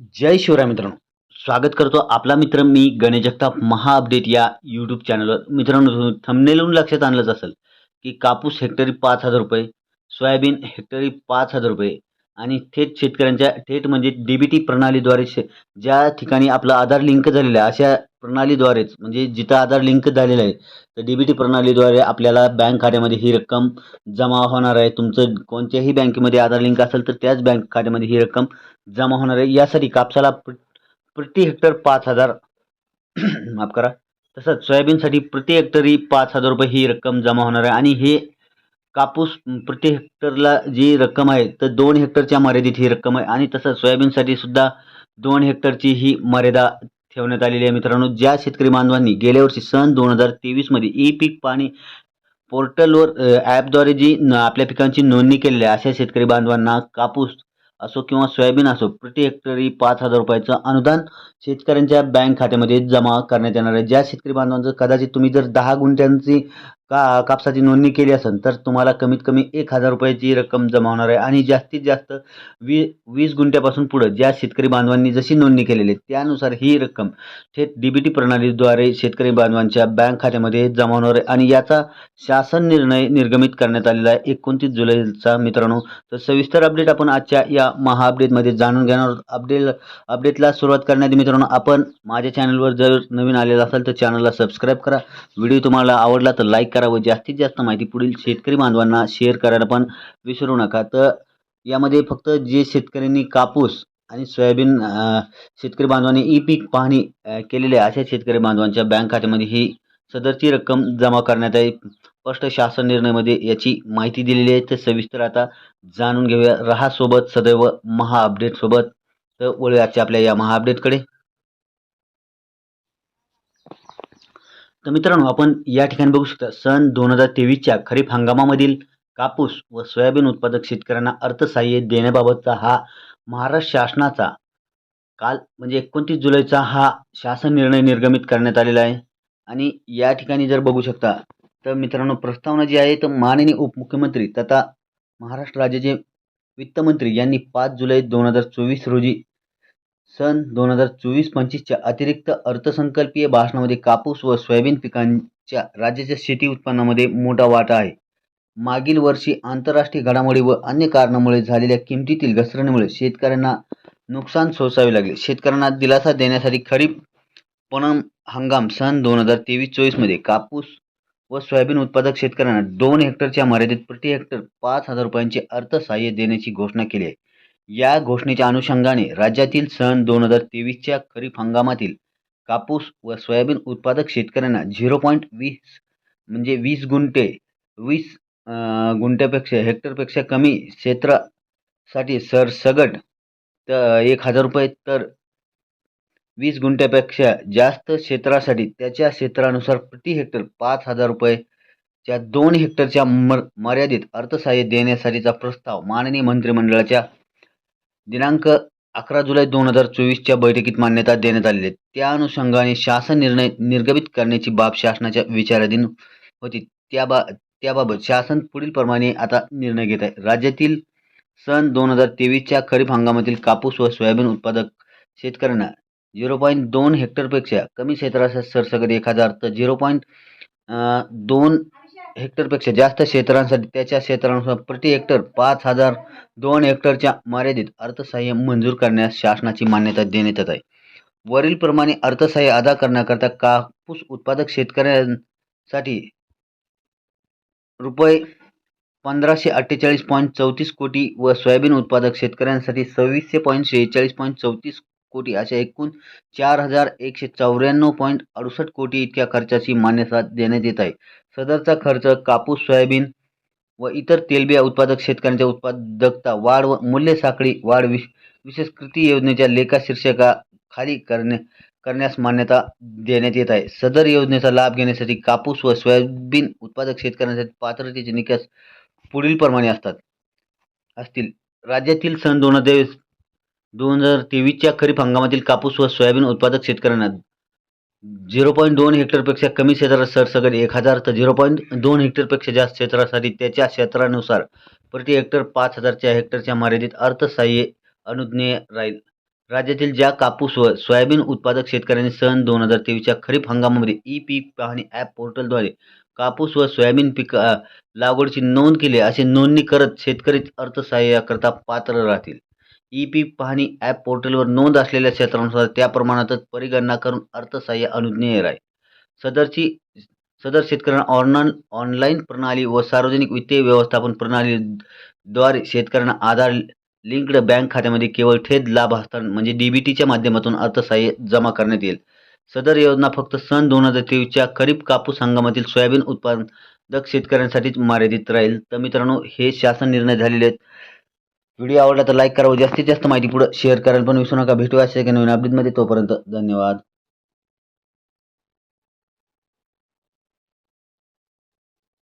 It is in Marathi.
जय शिवराय मित्रांनो. स्वागत करतो आपला मित्र मी गणेश जगताप. महा अपडेट या यूट्यूब चॅनलवर मित्रांनो थमनेलून लक्षात आणलंच असेल की कापूस हेक्टरी पाच हजार रुपये सोयाबीन हेक्टरी पाच हजार रुपये आणि थेट शेतकऱ्यांच्या थेट म्हणजे डी बी टी प्रणालीद्वारे शे ज्या ठिकाणी आपलं आधार लिंक झालेलं आहे अशा प्रणालीद्वारेच म्हणजे जिथं आधार लिंक झालेलं आहे तर डी बी टी प्रणालीद्वारे आपल्याला बँक खात्यामध्ये ही रक्कम जमा होणार आहे. तुमचं कोणत्याही बँकेमध्ये आधार लिंक असेल तर त्याच बँक खात्यामध्ये ही रक्कम जमा होणार आहे. यासाठी कापसाला प्र प्रति हेक्टर पाच हजार माफ करा. तसंच सोयाबीनसाठी प्रति हेक्टरी पाच हजार रुपये ही रक्कम जमा होणार आहे. आणि हे कापूस प्रति हेक्टरला जी रक्कम आहे तर दोन हेक्टरच्या मर्यादित ही रक्कम आहे. आणि तसंच सोयाबीनसाठी सुद्धा दोन हेक्टरची ही मर्यादा ठेवण्यात आलेली आहे. मित्रांनो ज्या शेतकरी बांधवांनी गेल्या वर्षी सन दोन हजार तेवीसमध्ये ई पीक पाणी पोर्टलवर ॲपद्वारे जी न आपल्या पिकांची नोंदणी केलेली आहे अशा शेतकरी बांधवांना कापूस असो किंवा सोयाबीन असो प्रति हेक्टरी पाच हजार रुपयाचं अनुदान शेतकऱ्यांच्या बँक खात्यामध्ये जमा करण्यात येणार आहे. ज्या शेतकरी बांधवांचं कदाचित तुम्ही जर दहा गुंठ्यांची का कापसाची नोंदणी केली असेल तर तुम्हाला कमीत कमी एक हजार रुपयाची रक्कम जमा होणार आहे. आणि जास्तीत जास्त वी वीस गुंठ्यापासून पुढं ज्या शेतकरी बांधवांनी जशी नोंदणी केलेली आहे त्यानुसार ही रक्कम थेट डी बी टी प्रणालीद्वारे शेतकरी बांधवांच्या बँक खात्यामध्ये जमा होणार आहे. आणि याचा शासन निर्णय निर्गमित करण्यात आलेला आहे एकोणतीस जुलैचा मित्रांनो. तर सविस्तर अपडेट आपण आजच्या या महा अपडेटमध्ये जाणून घेणार आहोत. अपडेट अपडेटला सुरुवात करण्याआधी मित्रांनो आपण माझ्या चॅनलवर जर नवीन आलेला असाल तर चॅनलला सबस्क्राईब करा. व्हिडिओ तुम्हाला आवडला तर लाईक करा. व जास्तीत जास्त माहिती पुढील शेतकरी बांधवांना शेअर करायला पण विसरू नका. तर यामध्ये फक्त जे शेतकऱ्यांनी कापूस आणि सोयाबीन शेतकरी बांधवांनी ई पीक पाहणी केलेले आहे. अशा शेतकरी बांधवांच्या बँक खात्यामध्ये ही सदरची रक्कम जमा करण्यात आहे स्पष्ट शासन निर्णयामध्ये याची माहिती दिलेली आहे. तर सविस्तर आता जाणून घेऊया. रहा सोबत सदैव महा तर वळूया आजच्या आपल्या या महा अपडेटकडे. तर मित्रांनो आपण या ठिकाणी बघू शकता सन दोन हजार तेवीसच्या खरीप हंगामामधील कापूस व सोयाबीन उत्पादक शेतकऱ्यांना अर्थसहाय्य देण्याबाबतचा हा महाराष्ट्र शासनाचा काल म्हणजे एकोणतीस जुलैचा हा शासन निर्णय निर्गमित करण्यात आलेला आहे. आणि या ठिकाणी जर बघू शकता तर मित्रांनो प्रस्तावना जी आहे तर माननीय उपमुख्यमंत्री तथा महाराष्ट्र राज्याचे वित्तमंत्री यांनी पाच जुलै दोन हजार चोवीस रोजी सन दोन हजार चोवीस पंचवीसच्या अतिरिक्त अर्थसंकल्पीय भाषणामध्ये कापूस व सोयाबीन पिकांच्या राज्याच्या शेती उत्पन्नामध्ये मोठा वाटा आहे. मागील वर्षी आंतरराष्ट्रीय घडामोडी व अन्य कारणामुळे झालेल्या किमतीतील घसरणीमुळे शेतकऱ्यांना नुकसान सोसावे लागले. शेतकऱ्यांना दिलासा देण्यासाठी खरीप पणन हंगाम सन दोन हजार तेवीस चोवीसमध्ये कापूस व सोयाबीन उत्पादक शेतकऱ्यांना दोन हेक्टरच्या मर्यादित प्रति हेक्टर पाच हजार रुपयांचे अर्थसहाय्य देण्याची घोषणा केली आहे. या घोषणेच्या अनुषंगाने राज्यातील सन दोन हजार तेवीसच्या खरीप हंगामातील कापूस व सोयाबीन उत्पादक शेतकऱ्यांना झिरो पॉईंट वीस म्हणजे वीस गुंठे वीस गुंठ्यापेक्षा हेक्टरपेक्षा कमी क्षेत्रासाठी सरसगट तर एक हजार रुपये तर वीस गुंठ्यापेक्षा जास्त क्षेत्रासाठी त्याच्या क्षेत्रानुसार प्रति हेक्टर पाच हजार रुपयेच्या दोन हेक्टरच्या मर मर्यादित अर्थसहाय्य देण्यासाठीचा प्रस्ताव माननीय मंत्रिमंडळाच्या दिनांक अकरा जुलै दोन हजार चोवीसच्या बैठकीत मान्यता देण्यात आलेली आहे. त्या अनुषंगाने शासन निर्णय निर्गमित करण्याची बाब शासनाच्या विचाराधीन होती. त्या बा त्याबाबत शासन पुढील प्रमाणे आता निर्णय घेत आहे. राज्यातील सन दोन हजार तेवीसच्या खरीप हंगामातील कापूस व सोयाबीन उत्पादक शेतकऱ्यांना झिरो पॉईंट दोन हेक्टरपेक्षा कमी क्षेत्राचा सरसकट एक हजार तर झिरो पॉईंट दोन हेक्टरपेक्षा जास्त क्षेत्रांसाठी त्याच्या क्षेत्रानुसार प्रति हेक्टर पाच हजार दोन हेक्टरच्या मर्यादित अर्थसहाय्य मंजूर करण्यास शासनाची मान्यता देण्यात येत आहे. वरीलप्रमाणे अर्थसहाय्य अदा करण्याकरता कापूस उत्पादक शेतकऱ्यांसाठी रुपये पंधराशे अठ्ठेचाळीस पॉईंट चौतीस कोटी व सोयाबीन उत्पादक शेतकऱ्यांसाठी सव्वीसशे पॉईंट शेहेचाळीस पॉईंट चौतीस कोटी अशा एकूण चार हजार एकशे चौऱ्याण्णव पॉईंट अडुसष्ट कोटी इतक्या खर्चाची मान्यता देण्यात येत आहे. सदरचा खर्च कापूस सोयाबीन व इतर तेलबिया उत्पादक शेतकऱ्यांच्या उत्पादकता वाढ व मूल्य साखळी वाढ विश विशेष कृती योजनेच्या लेखा शीर्षका खाली करणे करण्यास मान्यता देण्यात येत आहे. सदर योजनेचा लाभ घेण्यासाठी कापूस व सोयाबीन उत्पादक शेतकऱ्यांसाठी पात्रतेचे निकष पुढीलप्रमाणे असतात असतील. राज्यातील सन दोन हजार दोन हजार तेवीसच्या खरीप हंगामातील कापूस व सोयाबीन उत्पादक शेतकऱ्यांना झिरो पॉईंट दोन हेक्टरपेक्षा कमी क्षेत्रात सरसगट एक हजार तर झिरो पॉईंट दोन हेक्टरपेक्षा जास्त क्षेत्रासाठी त्याच्या क्षेत्रानुसार प्रति हेक्टर पाच हजारच्या हेक्टरच्या मर्यादित अर्थसहाय्य अनुज्ञेय राहील. राज्यातील ज्या कापूस व सोयाबीन उत्पादक शेतकऱ्यांनी सन दोन हजार तेवीसच्या खरीप हंगामामध्ये ई पीक पाहणी ॲप पोर्टलद्वारे कापूस व सोयाबीन पीक लागवडची लागवडीची नोंद केली अशी नोंदणी करत शेतकरी अर्थसहाय्याकरता पात्र राहतील. ई पीक पाहणी ॲप पोर्टलवर नोंद असलेल्या क्षेत्रानुसार त्या प्रमाणातच परिगणना करून अर्थसहाय्य अनुज्ञेय आहे सदरची सदर शेतकऱ्यांना ऑनलाईन ऑनलाईन प्रणाली व सार्वजनिक वित्तीय व्यवस्थापन प्रणालीद्वारे शेतकऱ्यांना आधार लिंक्ड बँक खात्यामध्ये केवळ थेट लाभ हस्तांतरण म्हणजे डी बी टीच्या माध्यमातून अर्थसहाय्य जमा करण्यात येईल. सदर योजना फक्त सन दोन हजार तेवीसच्या खरीप कापूस हंगामातील सोयाबीन उत्पादक शेतकऱ्यांसाठीच मर्यादित राहील. तर मित्रांनो हे शासन निर्णय झालेले आहेत. व्हिडिओ आवडला तर लाईक करा व जास्तीत जास्त माहिती पुढे शेअर करायला पण विसरू नका. भेटूया अशा एका नवीन अपडेटमध्ये तोपर्यंत धन्यवाद.